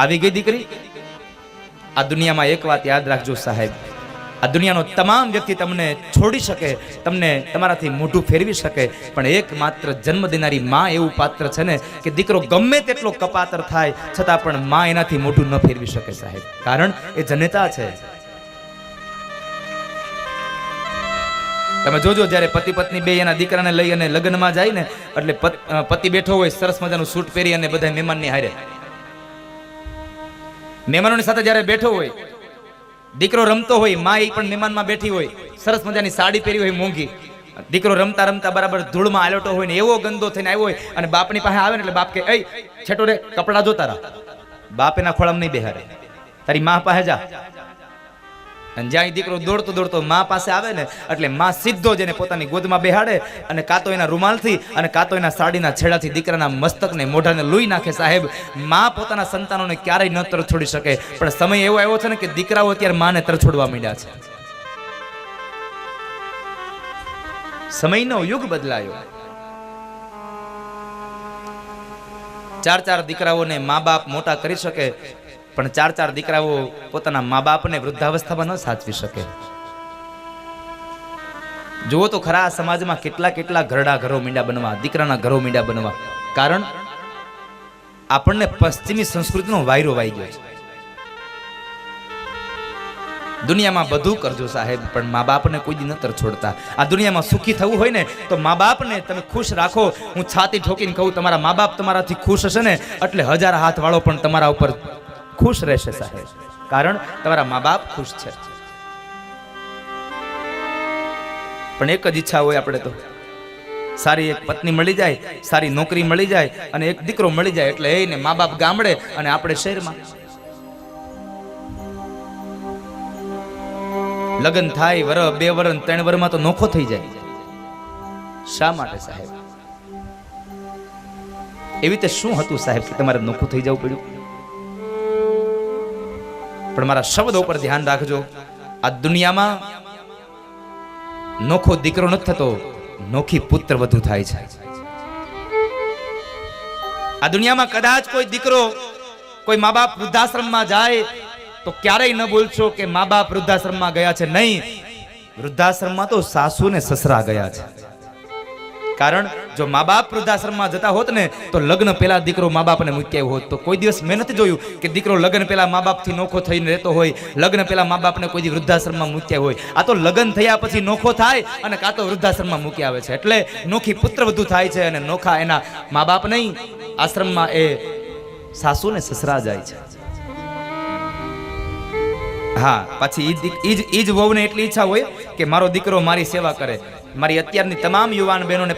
આવી ગઈ દીકરી, આ દુનિયામાં એક વાત યાદ રાખજો સાહેબ. આ દુનિયાનો તમામ વ્યક્તિ તમને છોડી શકે, તમને તમારાથી મોઢું ફેરવી શકે, પણ એકમાત્ર જન્મ દેનારી માં એવું પાત્ર છે ને કે દીકરો ગમે તેટલો કપાતર થાય, છતાં પણ માં એનાથી મોઢું ન ફેરવી શકે સાહેબ. કારણ એ જનેતા છે. તમે જોજો, જ્યારે પતિ પત્ની બે એના દીકરાને લઈ અને લગ્નમાં જાય ને, એટલે પતિ બેઠો હોય, સરસ મજાનું સૂટ પહેરી અને બધા મહેમાનની હારે. મહેમાનોની સાથે જ્યારે બેઠો હોય, દીકરો રમતો હોય મા એ પણ મહેમાનમાં બેઠી હોય, સરસ મજાની સાડી પહેરી હોય, મોંઘી. દીકરો રમતા રમતા બરાબર ધૂળમાં આલોટો હોય ને એવો ગંદો થઈને આવ્યો હોય અને બાપની પાસે આવે ને એટલે બાપ કે એ છેટો રે કપડા જોતા રા બાપ એના ખોળામાં નહીં બેહારે તારી મા પાસે જા. અને જ્યાં દીકરો દોડતો દોડતો માં પાસે આવે ને, એટલે માં સીધો જ એને પોતાની ગોદમાં બેહાડે અને કાં તો એના રૂમાલથી અને કાં તો એના સાડીના છેડાથી દીકરાના મસ્તકને મોઢાને લૂઈ નાખે સાહેબ. માં પોતાના સંતાનોને ક્યારેય ન તરછોડી શકે. પણ સમય એવો આવ્યો છે ને કે દીકરાઓ અત્યારે માને તરછોડવા માંડ્યા છે. સમયનો યુગ બદલાયો. ચાર ચાર દીકરાઓને મા બાપ મોટા કરી શકે. પણ ચાર ચાર દીકરાઓ પોતાના મા બાપને વૃદ્ધાવસ્થામાં ન સાચવી શકે. જુઓ તો ખરા સમાજમાં કેટલા કેટલા ઘરડા ઘરો મીંડા બનવા, દીકરાના ઘરો મીંડા બનવા. કારણ, આપણને પશ્ચિમી સંસ્કૃતિનો વાયરો વાઈ ગયો છે. દુનિયામાં બધું કરજો સાહેબ, પણ મા બાપને કોઈ દી નતર છોડતા. આ દુનિયામાં સુખી થવું હોય ને, તો મા બાપને તમે ખુશ રાખો. હું છાતી ઠોકીને કહું, તમારા મા બાપ તમારાથી ખુશ હશે ને, એટલે હજાર હાથ વાળો પણ તમારા ઉપર ખુશ રહેશે સાહેબ. કારણ તમારા મા બાપ ખુશ છે. પણ એક જ ઈચ્છા હોય આપણે તો. સારી એક પત્ની મળી જાય, સારી નોકરી મળી જાય અને એક દીકરો મળી જાય એટલે એને મા બાપ ગામડે અને આપણે શહેરમાં. લગ્ન થાય, વર, બે વર ત્રણ વરમાં તો નોખો થઈ જાય. શા માટે સાહેબ? એવી રીતે શું હતું સાહેબ કે તમારે નોખું થઈ જવું પડ્યું? પણ મારા શબ્દો પર ધ્યાન રાખજો. આ દુનિયામાં નોખો દીકરો નથી થતો, નોખી પુત્ર વધુ થાય છે. આ દુનિયામાં કદાચ કોઈ દીકરો કોઈ મા બાપ વૃદ્ધાશ્રમમાં જાય તો ક્યારેય ન બોલશો કે મા બાપ વૃદ્ધાશ્રમમાં ગયા છે. નહીં, વૃદ્ધાશ્રમમાં તો સાસુ ને સસરા ગયા છે. કારણ જો મા બાપ વૃદ્ધાશ્રમમાં જતા હોત ને, તો લગ્ન પહેલા દીકરો મા બાપને મૂક્યા હોત. તો કોઈ દિવસ મેં નથી જોયું કે દીકરો લગ્ન પહેલા મા બાપથી નોખો થઈને રહેતો હોય, લગ્ન પહેલા મા બાપને કોઈ વૃદ્ધાશ્રમમાં મૂક્યા હોય. આ તો લગ્ન થયા પછી નોખો થાય અને કાં તો વૃદ્ધાશ્રમમાં મૂકી આવે છે. એટલે નોખી પુત્ર વધુ થાય છે અને નોખા એના મા બાપ નહીં, આશ્રમમાં એ સાસુ ને સસરા જાય છે. હા, પછી ઈજ જ- ઈ જ ઈ જ વહુને એટલી ઈચ્છા હોય કે મારો દીકરો મારી સેવા કરે. મારી અત્યારની તમામ યુવાન બહેનોને